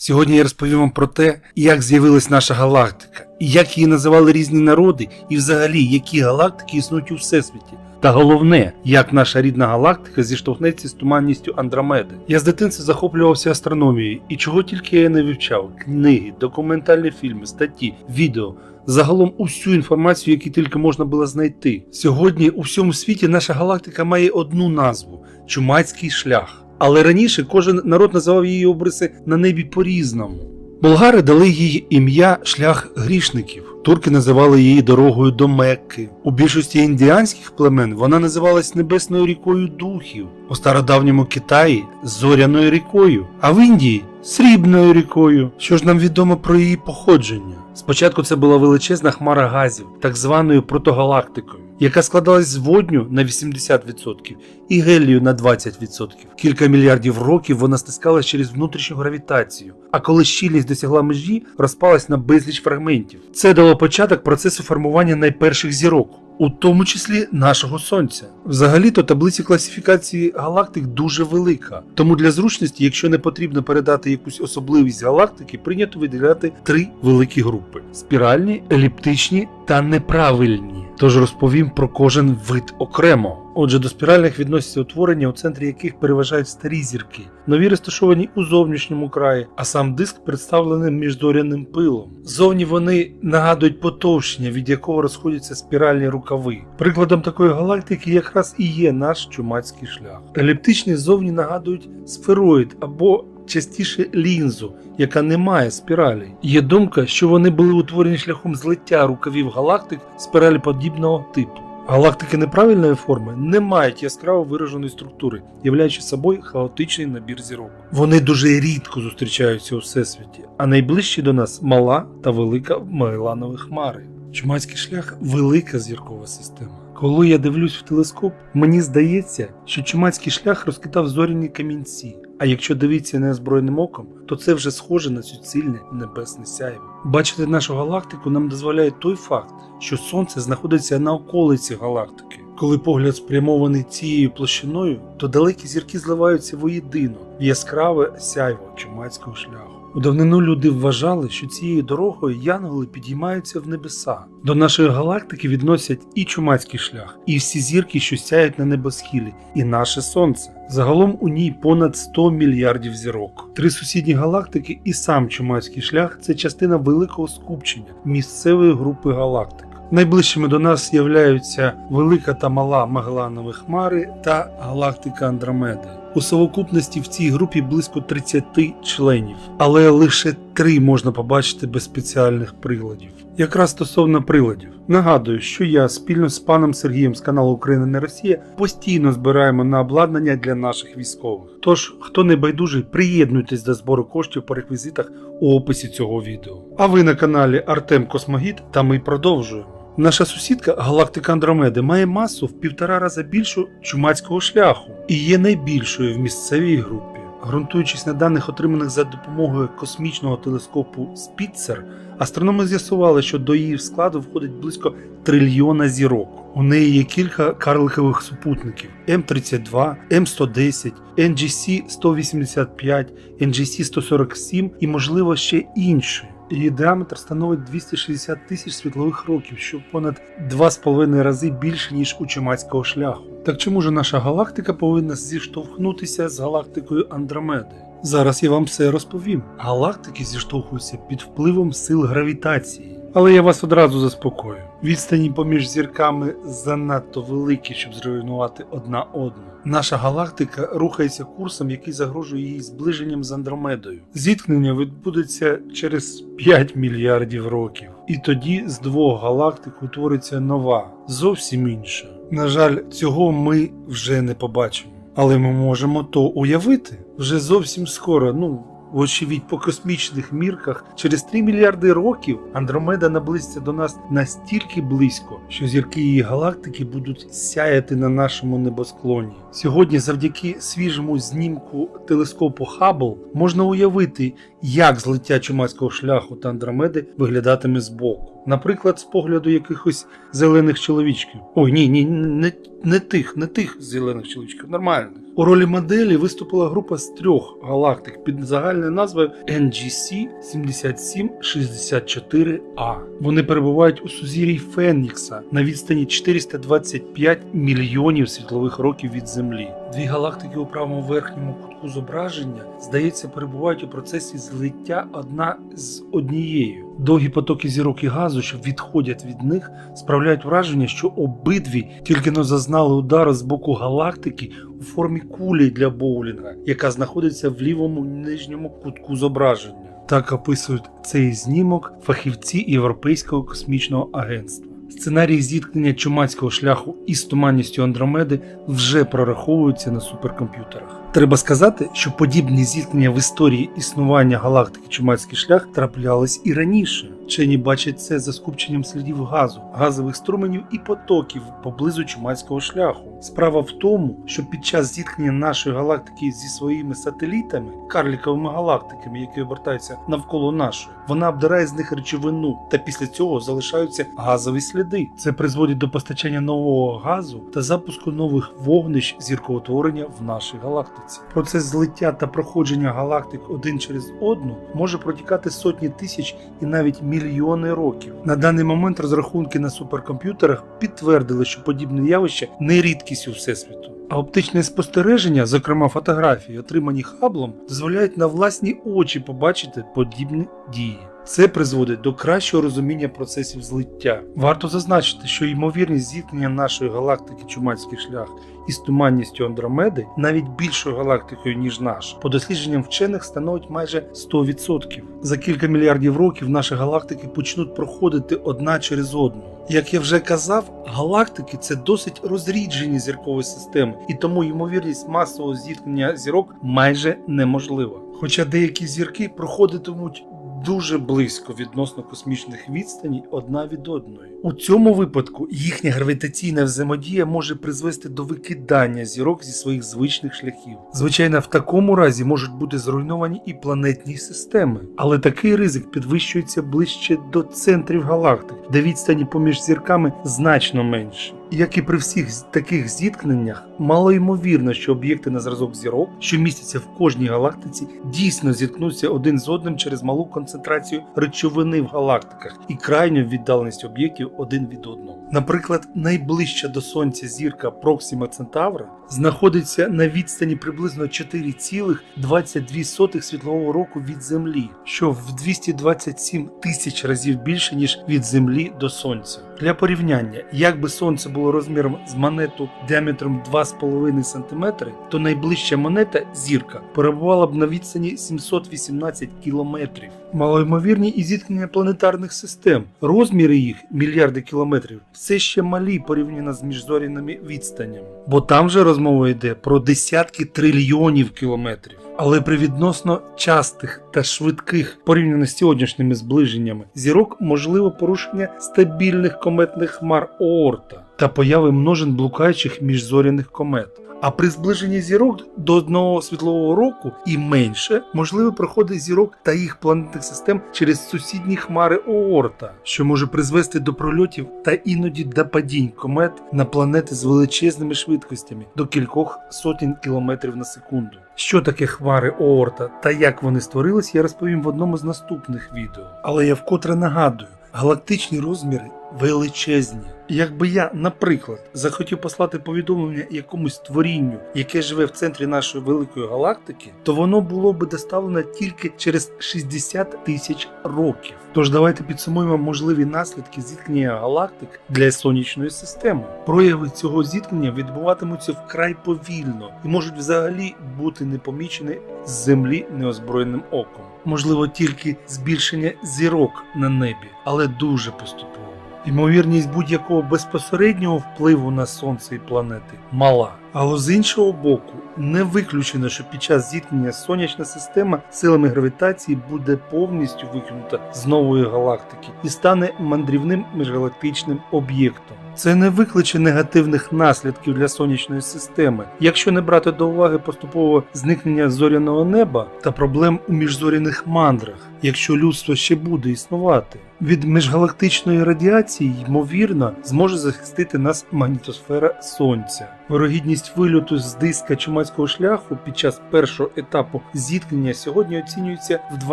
Сьогодні я розповім вам про те, як з'явилась наша галактика, і як її називали різні народи, і взагалі які галактики існують у всесвіті. Та головне, як наша рідна галактика зіштовхнеться з туманністю Андромеди. Я з дитинства захоплювався астрономією, і чого тільки я не вивчав: книги, документальні фільми, статті, відео. Загалом усю інформацію, яку тільки можна було знайти. Сьогодні у всьому світі наша галактика має одну назву Чумацький шлях. Але раніше кожен народ називав її обриси на небі по-різному. Болгари дали їй ім'я шлях грішників. Турки називали її дорогою до Мекки. У більшості індіанських племен вона називалась небесною рікою духів, у стародавньому Китаї зоряною рікою, а в Індії срібною рікою. Що ж нам відомо про її походження? Спочатку це була величезна хмара газів, так званою протогалактикою, яка складалась з водню на 80% і гелію на 20%. Кілька мільярдів років вона стискалась через внутрішню гравітацію, а коли щільність досягла межі, розпалась на безліч фрагментів. Це дало початок процесу формування найперших зірок. У тому числі нашого сонця. Взагалі-то таблиця класифікації галактик дуже велика. Тому для зручності, якщо не потрібно передати якусь особливість галактики, прийнято виділяти три великі групи: спіральні, еліптичні та неправильні. Тож розповім про кожен вид окремо. Отже, до спіральних відносяться утворення, у центрі яких переважають старі зірки, нові розташовані у зовнішньому краї, а сам диск представлений міжзоряним пилом. Зовні вони нагадують потовщення, від якого розходяться спіральні рукави. Прикладом такої галактики якраз і є наш чумацький шлях. Еліптичні зовні нагадують сфероїд або частіше лінзу, яка не має спіралі. Є думка, що вони були утворені шляхом злиття рукавів галактик спіралі подібного типу. Галактики неправильної форми не мають яскраво вираженої структури, являючи собою хаотичний набір зірок. Вони дуже рідко зустрічаються у всесвіті, а найближчі до нас мала та велика Магелланові хмари. Чумацький шлях велика зіркова система. Коли я дивлюсь в телескоп, мені здається, що чумацький шлях розкидав зоряні камінці. А якщо дивитися неозброєним оком, то це вже схоже на суцільне небесне сяйво. Бачити нашу галактику нам дозволяє той факт, що Сонце знаходиться на околиці галактики. Коли погляд спрямований цією площиною, то далекі зірки зливаються воєдино в яскраве сяйво чумацького шляху. У давнину люди вважали, що цією дорогою янголи підіймаються в небеса. До нашої галактики відносять і чумацький шлях, і всі зірки, що сяють на небосхилі, і наше сонце. Загалом у ній понад 100 мільярдів зірок. Три сусідні галактики і сам чумацький шлях це частина великого скупчення місцевої групи галактик. Найближчими до нас являються велика та мала Магелланові хмари та галактика Андромеди. У совокупності в цій групі близько 30 членів, але лише три можна побачити без спеціальних приладів. Якраз стосовно приладів, нагадую, що я спільно з паном Сергієм з каналу Україна не Росія постійно збираємо на обладнання для наших військових. Тож, хто не байдужий, приєднуйтесь до збору коштів по реквізитах у описі цього відео. А ви на каналі Артем Космогіт, та ми продовжуємо. Наша сусідка галактика Андромеди має масу в півтора рази більшу чумацького шляху і є найбільшою в місцевій групі. Ґрунтуючись на даних, отриманих за допомогою космічного телескопу Спітцер, астрономи з'ясували, що до її складу входить близько трильйона зірок. У неї є кілька карликових супутників М32, М110, NGC 185, NGC 147 і, можливо, ще інші. Її діаметр становить 260 тисяч світлових років, що понад 2,5 рази більше, ніж у чумацького шляху. Так чому ж наша галактика повинна зіштовхнутися з галактикою Андромеди? Зараз я вам все розповім. Галактики зіштовхуються під впливом сил гравітації. Але я вас одразу заспокою. Відстані поміж зірками занадто великі, щоб зруйнувати одна одну. Наша галактика рухається курсом, який загрожує її зближенням з Андромедою. Зіткнення відбудеться через 5 мільярдів років. І тоді з двох галактик утвориться нова, зовсім інша. На жаль, цього ми вже не побачимо. Але ми можемо то уявити вже зовсім скоро. Ну Вочевидь, по космічних мірках через 3 мільярди років Андромеда наблизиться до нас настільки близько, що зірки її галактики будуть сяяти на нашому небосклоні. Сьогодні, завдяки свіжому знімку телескопу Хаббл, можна уявити, як злиття чумацького шляху та Андромеди виглядатиме збоку. Наприклад, з погляду якихось зелених чоловічків. Ой, ні, ні, не, не тих, не тих зелених чоловічків, нормальних. У ролі моделі виступила група з трьох галактик під загальною назвою NGC 7764A. Вони перебувають у сузір'ї Фенікса на відстані 425 мільйонів світлових років від Землі. Дві галактики у правому верхньому кутку зображення, здається, перебувають у процесі злиття одна з однією. Довгі потоки зірок і газу, що відходять від них, справляють враження, що обидві тільки но зазнали удару з боку галактики у формі кулі для боулінга, яка знаходиться в лівому нижньому кутку зображення. Так описують цей знімок фахівці Європейського космічного агентства. Сценарії зіткнення чумацького шляху із туманністю Андромеди вже прораховуються на суперкомп'ютерах. Треба сказати, що подібні зіткнення в історії існування галактики Чумацький шлях траплялись і раніше. Вчені бачать це за скупченням слідів газу, газових струменів і потоків поблизу Чумацького шляху. Справа в тому, що під час зіткнення нашої галактики зі своїми сателітами, карліковими галактиками, які обертаються навколо нашої, вона обдирає з них речовину, та після цього залишаються газові сліди. Це призводить до постачання нового газу та запуску нових вогнищ зіркоутворення в нашій галактиці. Процес злиття та проходження галактик один через одну може протікати сотні тисяч і навіть мільйони років. На даний момент розрахунки на суперкомп'ютерах підтвердили, що подібне явище не рідкість у всесвіту. А оптичне спостереження, зокрема фотографії, отримані Хаблом, дозволяють на власні очі побачити подібні дії. Це призводить до кращого розуміння процесів злиття. Варто зазначити, що ймовірність зіткнення нашої галактики Чумацький шлях із туманністю Андромеди навіть більшою галактикою, ніж наша, по дослідженням вчених становить майже 100%. За кілька мільярдів років наші галактики почнуть проходити одна через одну. Як я вже казав, галактики це досить розріджені зіркові системи, і тому ймовірність масового зіткнення зірок майже неможлива. Хоча деякі зірки проходитимуть дуже близько відносно космічних відстаней одна від одної. У цьому випадку їхня гравітаційна взаємодія може призвести до викидання зірок зі своїх звичних шляхів. Звичайно, в такому разі можуть бути зруйновані і планетні системи, але такий ризик підвищується ближче до центрів галактик, де відстані поміж зірками значно менші. Як і при всіх таких зіткненнях, мало ймовірно, що об'єкти на зразок зірок, що містяться в кожній галактиці, дійсно зіткнуться один з одним через малу концентрацію речовини в галактиках і крайню віддаленість об'єктів один від одного. Наприклад, найближча до Сонця зірка Проксима Центавра знаходиться на відстані приблизно 4,22 світлового року від Землі, що в 227 тисяч разів більше ніж від Землі до Сонця. Для порівняння, якби сонце було розміром з монету діаметром 2,5 см, то найближча монета зірка перебувала б на відстані 718 кілометрів. Малоймовірні і зіткнення планетарних систем. Розміри їх мільярди кілометрів все ще малі порівняно з міжзоряними відстанями, бо там же розмова йде про десятки трильйонів кілометрів. Але при відносно частих та швидких порівняно з сьогоднішніми зближеннями зірок можливо порушення стабільних кометних хмар Оорта та появи множин блукаючих міжзоряних комет. А при зближенні зірок до одного світлового року і менше можливе проходи зірок та їх планетних систем через сусідні хмари Оорта, що може призвести до прольотів та іноді до падінь комет на планети з величезними швидкостями до кількох сотень кілометрів на секунду. Що таке хмари Оорта та як вони створились, я розповім в одному з наступних відео. Але я вкотре нагадую, галактичні розміри величезні. Якби я, наприклад, захотів послати повідомлення якомусь творінню, яке живе в центрі нашої великої галактики, то воно було би доставлено тільки через 60 тисяч років. Тож давайте підсумуємо можливі наслідки зіткнення галактик для сонячної системи. Прояви цього зіткнення відбуватимуться вкрай повільно і можуть взагалі бути непомічені з землі неозброєним оком. Можливо, тільки збільшення зірок на небі, але дуже поступово. Ймовірність будь-якого безпосереднього впливу на сонце і планети мала. Але з іншого боку, не виключено, що під час зіткнення сонячна система силами гравітації буде повністю викинута з нової галактики і стане мандрівним міжгалактичним об'єктом. Це не викличе негативних наслідків для сонячної системи, якщо не брати до уваги поступове зникнення зоряного неба та проблем у міжзоряних мандрах, якщо людство ще буде існувати. Від міжгалактичної радіації, ймовірно, зможе захистити нас магнітосфера Сонця. Вирогідність вильоту з диска чумацького шляху під час першого етапу зіткнення сьогодні оцінюється в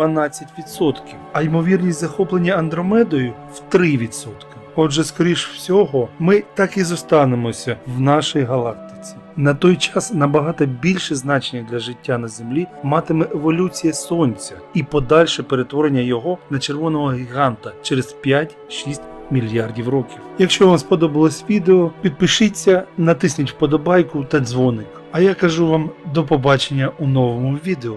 12%, а ймовірність захоплення Андромедою в 3%. Отже, скоріш всього, ми так і зостанемося в нашій галактиці. На той час набагато більше значення для життя на Землі матиме еволюція Сонця і подальше перетворення його на червоного гіганта через 5-6 мільярдів років. Якщо вам сподобалось відео, підпишіться, натисніть вподобайку та дзвоник. А я кажу вам до побачення у новому відео.